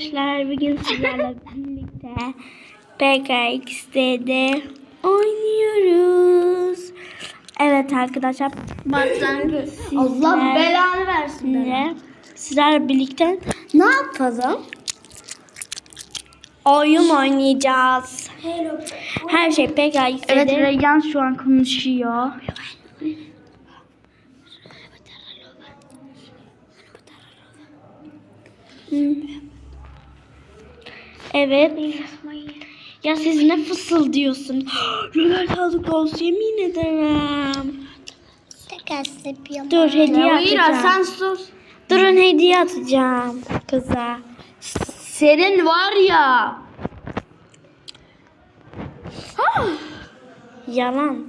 Arkadaşlar bugün sizlerle birlikte PKX'de oynuyoruz. Evet arkadaşlar. Başlangıç. Allah belanı versin. be. Sizlerle, birlikte ne yapalım? Oyun oynayacağız. Her şey PKX'de. Evet Reyyan şu an konuşuyor. Evet. Ya siz ne fısıldıyorsun? Röner aldık olsun yemin ederim. Dur hediye atacağım. sen sus. Durun hediye atacağım kıza. Senin var ya. Yalan.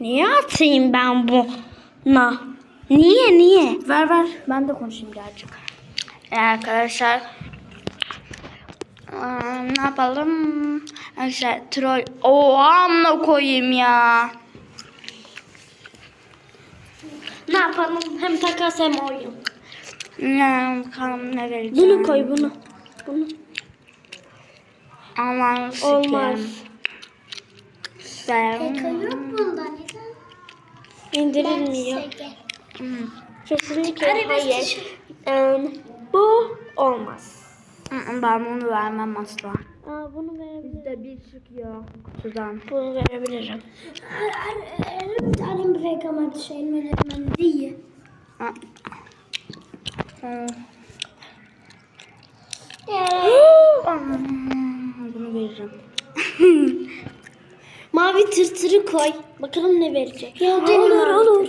Niye atayım ben buna? Niye niye? Ver ver. Ben de konuşayım birazcık. Ee, arkadaşlar. Aa, ne yapalım? Arkadaşlar troll. Oha amına koyayım ya. Ne yapalım? Hem takas hem oyun. Ne bakalım ne vereceğim. Bunu koy bunu. Bunu. Aman Olmaz. Sen. İndirilmiyor. Hmm. Kesinlikle hayır. Ee, bu olmaz. Ben bunu vermem asla. Aa, bunu verebilirim. Bizde bir çıkıyor kutudan. Bunu verebilirim. Hı. Hı. Hmm, Bunu veririm. Mavi tırtırı koy. Bakalım ne verecek. Ya olur olur.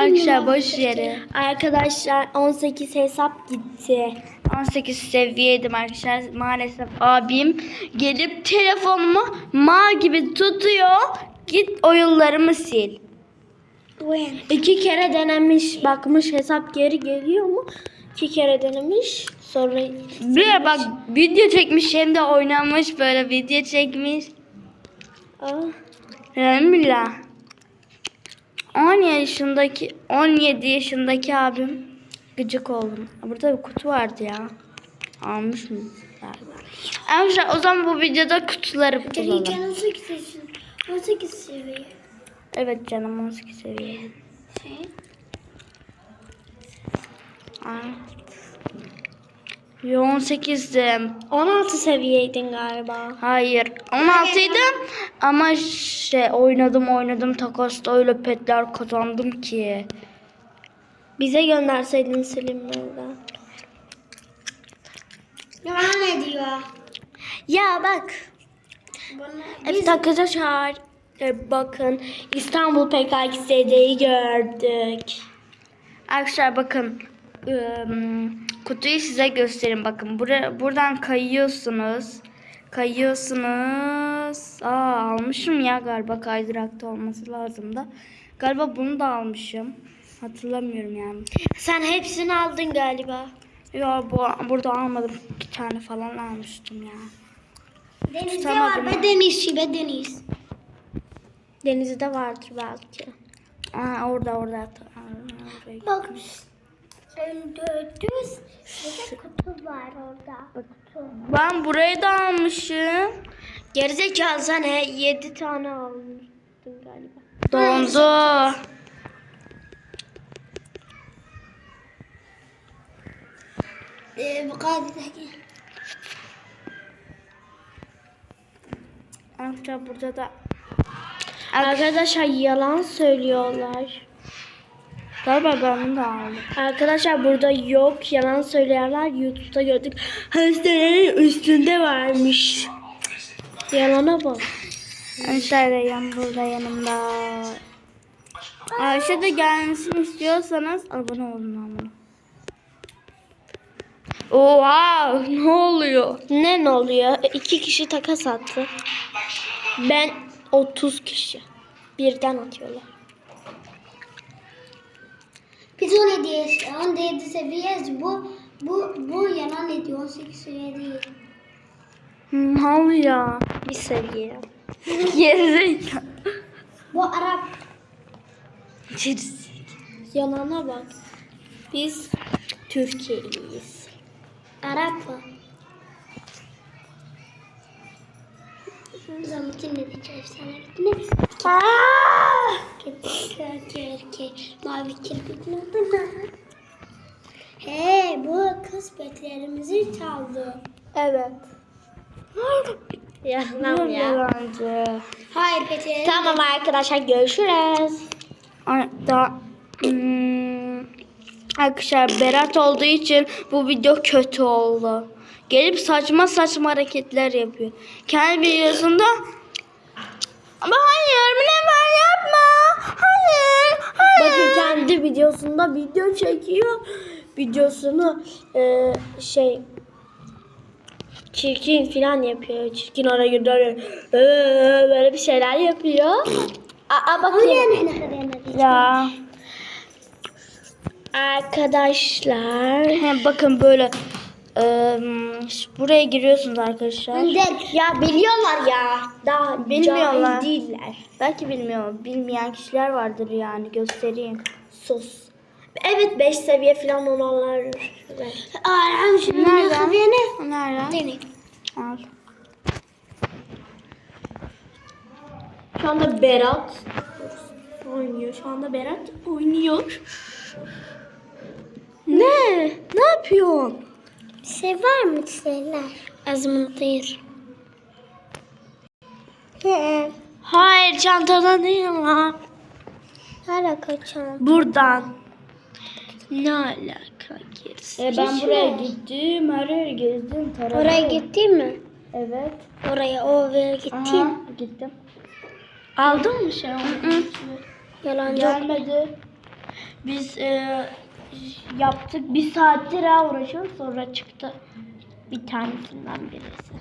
Arkadaşlar boş yere. Arkadaşlar 18 hesap gitti. 18 seviyeydim arkadaşlar. Maalesef abim gelip telefonumu ma gibi tutuyor. Git oyunlarımı sil. İki kere denemiş. Bakmış hesap geri geliyor mu? İki kere denemiş. Sonra Bir bak video çekmiş hem de oynamış böyle video çekmiş. Aa, Elhamdülillah. 10 yaşındaki 17 yaşındaki abim gıcık oldum. Burada bir kutu vardı ya. Almış mı? Arkadaşlar o zaman bu videoda kutuları bulalım. 18 yaşın. 18 seviye. Evet canım 18 seviye. Aa. Yo 18'dim. 16 seviyeydin galiba. Hayır 16'ydım ama şey oynadım oynadım takasta öyle petler kazandım ki. Bize gönderseydin silinmeden. Yalan ediyor. Ya bak. Evet arkadaşlar. e, Bakın İstanbul PKX'deyi gördük. Arkadaşlar bakın kutuyu size göstereyim bakın. Bura, buradan kayıyorsunuz. Kayıyorsunuz. Aa almışım ya galiba kaydırakta olması lazım da. Galiba bunu da almışım. Hatırlamıyorum yani. Sen hepsini aldın galiba. Ya bu burada almadım. İki tane falan almıştım ya. Denizde Tutamadım var be deniz şibe deniz. Denizde vardır belki. Aa orada orada. Bak. 400 bir de kutu var orada. Kutu. Ben burayı da almışım. Gerizekalı sen he 7 tane almıştın galiba. Dondu. Ee, bu kadar. Arkadaşlar burada da Arkadaşlar yalan söylüyorlar. Galiba ben bunu da aldım. Arkadaşlar burada yok yalan söyleyenler YouTube'da gördük. Hastanenin üstünde varmış. Yalana bak. Arkadaşlar Reyhan burada yanımda. Ayşe de gelmesini istiyorsanız abone olun ama. Oha ne oluyor? Ne ne oluyor? İki kişi takas attı. Ben 30 kişi. Birden atıyorlar. Biz 17 yaş, 17 seviyeyiz. Bu bu bu yalan ediyor. 18 seviye değil. Ne oluyor? Bir seviye. Gerizekalı. Bu Arap. Yalana bak. Biz Türkiye'liyiz. Arap mı? Zamutin ne diyeceğim sana gitme. Ki mavi kirpitin adına. He bu kız petlerimizi çaldı. Evet. ya, tamam ya. Yalancı. Hayır petleri. Tamam arkadaşlar görüşürüz. Ay, Da, Hmm, arkadaşlar Berat olduğu için bu video kötü oldu. Gelip saçma saçma hareketler yapıyor. Kendi videosunda ama hayır Münevver yapma. Hayır. Hayır. Bakın kendi videosunda video çekiyor. Videosunu e, şey çirkin falan yapıyor. Çirkin oraya gidiyor. Ee, Böyle bir şeyler yapıyor. Aa bakayım. Ya. Arkadaşlar. He, bakın böyle eee, buraya giriyorsunuz arkadaşlar. Ya biliyorlar ya. Daha Bilmiyorlar. cahil değiller. Belki bilmiyor. Bilmeyen kişiler vardır yani. Göstereyim. Sus. Evet 5 seviye falan olanlar. Aram şimdi Nereden? ne? Nereden? Dene. Al. Şu anda Berat oynuyor. Şu anda Berat oynuyor. Ne? Ne yapıyorsun? Bir şey mı şeyler? Azmındır. Hayır çantadan değil ama. Hala kaçalım. Buradan. Ne alaka gerisi? E, ben buraya gittim. Her yeri gezdim. Taradım. Oraya gittin mi? Evet. Oraya o ve gittin. Aha, gittim. Aldın mı şey? Yalancı. Gelmedi. Biz e, yaptık. Bir saattir ha uğraşıyoruz. Sonra çıktı. Bir tanesinden birisi.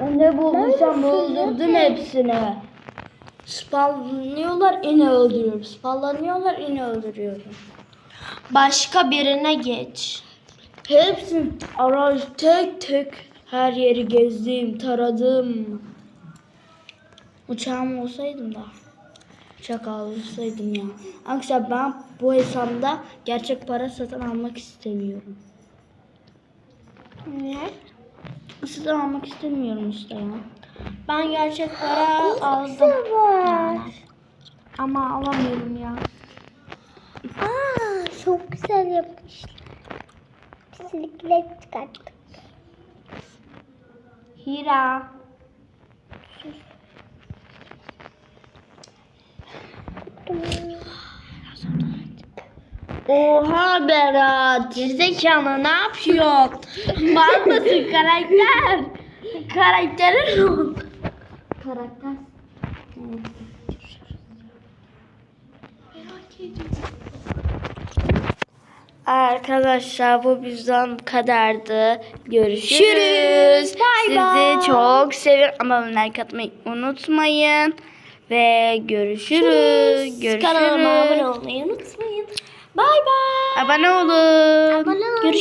Ben ne bulduysam öldürdüm hepsini. Spamlıyorlar yine öldürüyorum. Spamlanıyorlar yine öldürüyorum. Başka birine geç. Hepsini araç tek tek her yeri gezdim, taradım. Uçağım olsaydım da. Uçak alsaydım ya. Arkadaşlar ben bu hesapta gerçek para satın almak istemiyorum. Ne? Satın almak istemiyorum işte ya. Ben gerçek para aldım. var. Ama alamıyorum ya. Aa, çok güzel yapmışlar. Bisiklet çıkarttık. Hira. Oha Berat. Gerizekalı ne yapıyorsun? Var mısın karakter? Karakterin oldu? Karakter. Arkadaşlar bu bizden bu kadardı. Görüşürüz. Bay Sizi bay. çok seviyorum ama like atmayı unutmayın. Ve görüşürüz. Görüşürüz. Kanalıma abone olmayı unutmayın. Bay bay. Abone olun. Bana Görüşürüz.